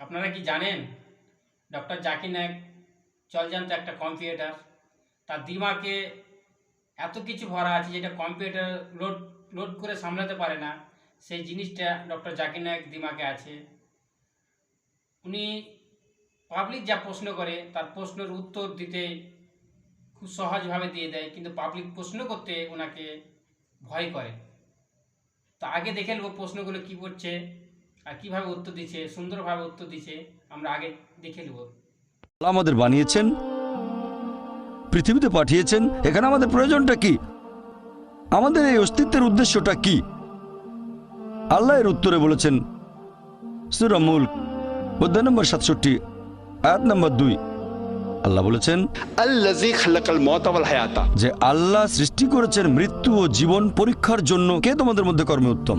আপনারা কি জানেন? ডক্টর জাকির নায়ক চলজান্ত একটা কম্পিউটার তার দিমাকে এত কিছু ভরা আছে যেটা কম্পিউটার লোড লোড করে সামলাতে পারে না, সেই জিনিসটা ডক্টর জাকির নায়ক দিমাকে আছে। উনি পাবলিক যা প্রশ্ন করে, তার প্রশ্নের উত্তর দিতে খুব সহজভাবে দিয়ে দেয়, কিন্তু পাবলিক প্রশ্ন করতে ওনাকে ভয় করে। তো আগে দেখে নেব প্রশ্নগুলো কী করছে। আর কীভাবে উত্তর দিচ্ছে সুন্দরভাবে উত্তর দিচ্ছে আমরা আগে দেখে নেব। আমাদের বানিয়েছেন পৃথিবীতে পাঠিয়েছেন এখানে আমাদের প্রয়োজনটা কি? আমাদের এই অস্তিত্বের উদ্দেশ্যটা কি? আল্লাহ এর উত্তরে বলেছেন সুরামুল অধ্যায় নম্বর সাতষট্টি আয়াত নম্বর দুই। আল্লাহ বলেছেন যে আল্লাহ সৃষ্টি করেছেন মৃত্যু ও জীবন পরীক্ষার জন্য কে তোমাদের মধ্যে কর্মে উত্তম?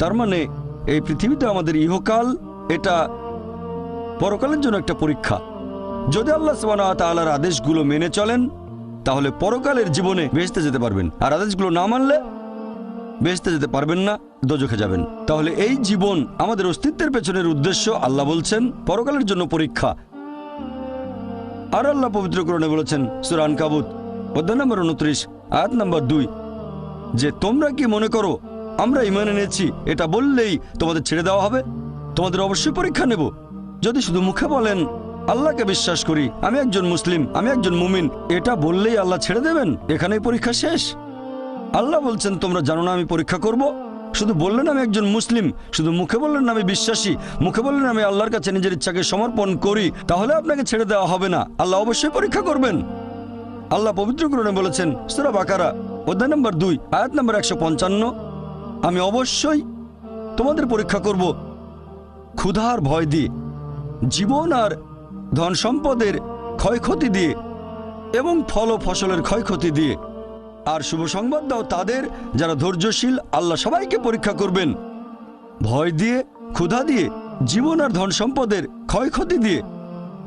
তার মানে এই পৃথিবীতে আমাদের ইহকাল, এটা পরকালের জন্য একটা পরীক্ষা। যদি আল্লাহ ওয়া আদেশগুলো মেনে চলেন, তাহলে পরকালের জীবনে বেহেস্তে যেতে পারবেন। আর আদেশগুলো না মানলে বেহেস্তে যেতে পারবেন না, দোজখে যাবেন। তাহলে এই জীবন আমাদের অস্তিত্বের পেছনের উদ্দেশ্য, আল্লাহ বলছেন, পরকালের জন্য পরীক্ষা। আর আল্লাহ পবিত্রকরণে বলেছেন সুরান কাবুত অধ্যায় নম্বর উনত্রিশ, আয়াত নম্বর দুই, যে তোমরা কি মনে করো আমরা ইমান এনেছি, এটা বললেই তোমাদের ছেড়ে দেওয়া হবে। তোমাদের অবশ্যই পরীক্ষা নেব। যদি শুধু মুখে বলেন, আল্লাহকে বিশ্বাস করি, আমি একজন মুসলিম, আমি একজন মুমিন, এটা বললেই আল্লাহ ছেড়ে দেবেন? এখানেই পরীক্ষা শেষ। আল্লাহ বলছেন, তোমরা জানো না আমি পরীক্ষা করব? শুধু বললেন আমি একজন মুসলিম, শুধু মুখে বললেন আমি বিশ্বাসী, মুখে বললেন আমি আল্লাহর কাছে নিজের ইচ্ছাকে সমর্পণ করি, তাহলে আপনাকে ছেড়ে দেওয়া হবে না। আল্লাহ অবশ্যই পরীক্ষা করবেন। আল্লাহ পবিত্র করণে বলেছেন, সুরা বাকারা, অধ্যায় নম্বর দুই, আয়াত নম্বর একশো পঞ্চান্ন আমি অবশ্যই তোমাদের পরীক্ষা করব। ক্ষুধার ভয় দিয়ে, জীবন আর ধন সম্পদের ক্ষয়ক্ষতি দিয়ে এবং ফল ও ফসলের ক্ষয়ক্ষতি দিয়ে। আর শুভ সংবাদ দাও তাদের যারা ধৈর্যশীল, আল্লাহ সবাইকে পরীক্ষা করবেন। ভয় দিয়ে, ক্ষুধা দিয়ে, জীবন আর ধন সম্পদের ক্ষয়ক্ষতি দিয়ে,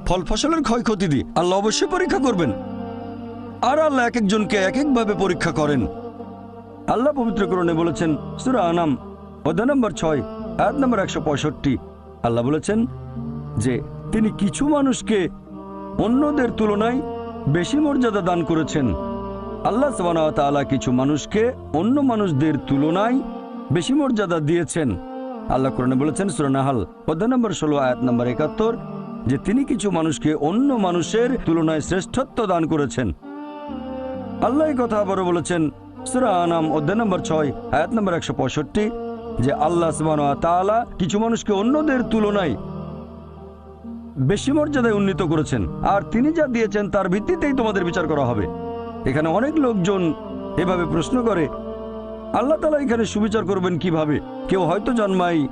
ফল ফসলের ক্ষয়ক্ষতি দিয়ে আল্লাহ অবশ্যই পরীক্ষা করবেন। আর আল্লাহ এক একজনকে এক একভাবে পরীক্ষা করেন। আল্লাহ পবিত্রকরণে বলেছেন, সুরা আনাম, অধ্যায় নম্বর ছয়, আয়াত নম্বর একশো পঁয়ষট্টি। আল্লাহ বলেছেন যে, তিনি কিছু মানুষকে অন্যদের তুলনায় বেশি মর্যাদা দান করেছেন। আল্লাহ তাআলা কিছু মানুষকে অন্য মানুষদের তুলনায় বেশি মর্যাদা দিয়েছেন। আল্লাহ কোরআনে বলেছেন সুরনাহাল অধ্যায় নম্বর ষোলো, আয়াত নম্বর একাত্তর, যে তিনি কিছু মানুষকে অন্য মানুষের তুলনায় শ্রেষ্ঠত্ব দান করেছেন। আল্লাহ কথা আবারও বলেছেন আনাম অধ্যায় নম্বর ছয়, আয়াত নম্বর একশো পঁয়ষট্টি, যে কিছু মানুষকে অন্যদের তুলনায় বেশি মর্যাদায় উন্নীত করেছেন। আর তিনি যা দিয়েছেন তার ভিত্তিতেই তোমাদের বিচার করা হবে। এখানে অনেক লোকজন এভাবে প্রশ্ন করে, আল্লাহ তালা এখানে সুবিচার করবেন কীভাবে? কেউ হয়তো জন্মায়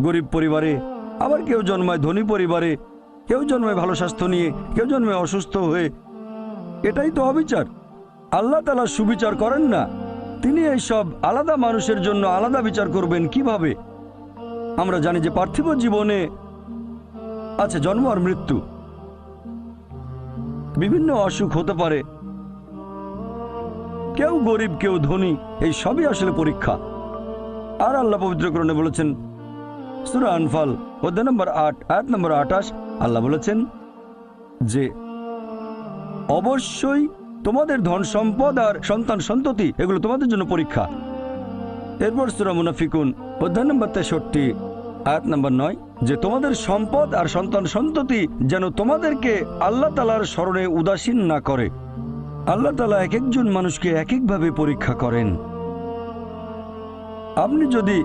গরিব পরিবারে, আবার কেউ জন্মায় ধনী পরিবারে, কেউ জন্মায় ভালো স্বাস্থ্য নিয়ে, কেউ জন্মায় অসুস্থ হয়ে। এটাই তো অবিচার। আল্লাহ তালা সুবিচার করেন না। তিনি এইসব আলাদা মানুষের জন্য আলাদা বিচার করবেন কীভাবে? আমরা জানি যে পার্থিব জীবনে আছে জন্ম আর মৃত্যু। বিভিন্ন অসুখ হতে পারে। কেউ গরিব, কেউ ধনী, এই সবই আসলে পরীক্ষা। আর আল্লাহ পবিত্রকরণে বলেছেন, সুরা আনফাল, অধ্যায় নম্বর আট, আয়াত নম্বর আঠাশ, আল্লাহ বলেছেন যে, অবশ্যই তোমাদের ধন সম্পদ আর সন্তান সন্ততি, এগুলো তোমাদের জন্য পরীক্ষা। এরপর সুরা মুনাফিকুন, অধ্যায় নম্বর তেষট্টি, আয়াত নম্বর নয়, যে তোমাদের সম্পদ আর সন্তান সন্ততি যেন তোমাদেরকে আল্লাহ তালার স্মরণে উদাসীন না করে। আল্লাহ তালা এক একজন মানুষকে এক একভাবে পরীক্ষা করেন। আপনি যদি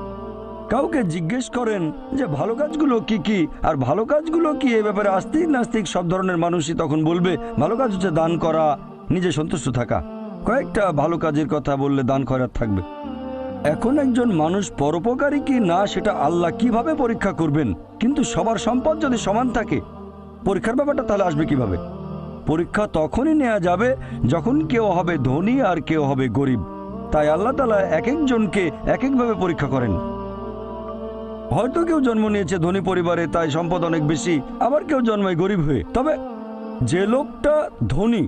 কাউকে জিজ্ঞেস করেন যে, ভালো কাজগুলো কি কি? আর ভালো কাজগুলো কি? এ ব্যাপারে আস্তিক নাস্তিক সব ধরনের মানুষই তখন বলবে, ভালো কাজ হচ্ছে দান করা নিজে সন্তুষ্ট থাকা। কয়েকটা ভালো কাজের কথা বললে দান খয়রাত থাকবে। এখন একজন মানুষ পরোপকারী কি না, সেটা আল্লাহ কীভাবে পরীক্ষা করবেন? কিন্তু সবার সম্পদ যদি সমান থাকে, পরীক্ষার ব্যাপারটা তাহলে আসবে কীভাবে? পরীক্ষা তখনই নেওয়া যাবে যখন কেউ হবে ধনী আর কেউ হবে গরিব। তাই আল্লাহ তালা এক একজনকে এক একভাবে পরীক্ষা করেন। হয়তো কেউ জন্ম নিয়েছে ধনী পরিবারে, তাই সম্পদ অনেক বেশি, আবার কেউ জন্মায় গরিব হয়ে। তবে যে লোকটা ধনী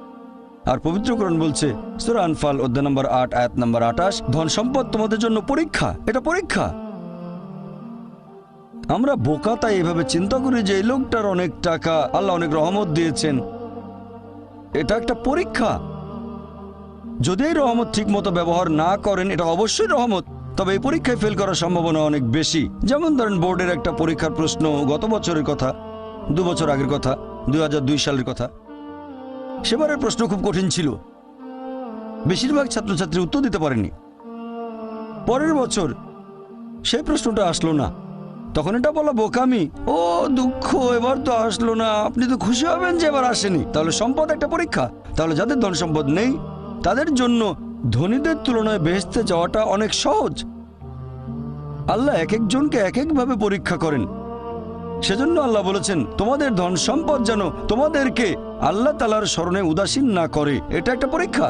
আর পবিত্রকরণ বলছে, সুরা আনফাল, অধ্যায় নম্বর আট, আয়াত নম্বর আঠাশ, ধন সম্পদ তোমাদের জন্য পরীক্ষা, এটা পরীক্ষা। আমরা বোকা তাই এভাবে চিন্তা করি যে এই লোকটার অনেক টাকা, আল্লাহ অনেক রহমত দিয়েছেন। এটা একটা পরীক্ষা। যদি এই রহমত ঠিক মতো ব্যবহার না করেন, এটা অবশ্যই রহমত, তবে এই পরীক্ষায় ফেল করার সম্ভাবনা অনেক বেশি। যেমন ধরেন, বোর্ডের একটা পরীক্ষার প্রশ্ন গত বছরের কথা, দু বছর আগের কথা, দুই হাজার দুই সালের কথা। সেবারের প্রশ্ন খুব কঠিন ছিল। বেশিরভাগ ছাত্রছাত্রী উত্তর দিতে পারেনি। পরের বছর সেই প্রশ্নটা আসলো না। তখন এটা বলা বোকামি। ও দুঃখ, এবার তো আসলো না। আপনি তো খুশি হবেন যে এবার আসেনি। তাহলে সম্পদ একটা পরীক্ষা। তাহলে যাদের ধন সম্পদ নেই, তাদের জন্য ধনীদের তুলনায় বেহেস্তে যাওয়াটা অনেক সহজ। আল্লাহ এক একজনকে এক একভাবে পরীক্ষা করেন। সেজন্য আল্লাহ বলেছেন, তোমাদের ধন সম্পদ যেন তোমাদেরকে আল্লাহ তালার স্মরণে উদাসীন না করে এটা একটা পরীক্ষা।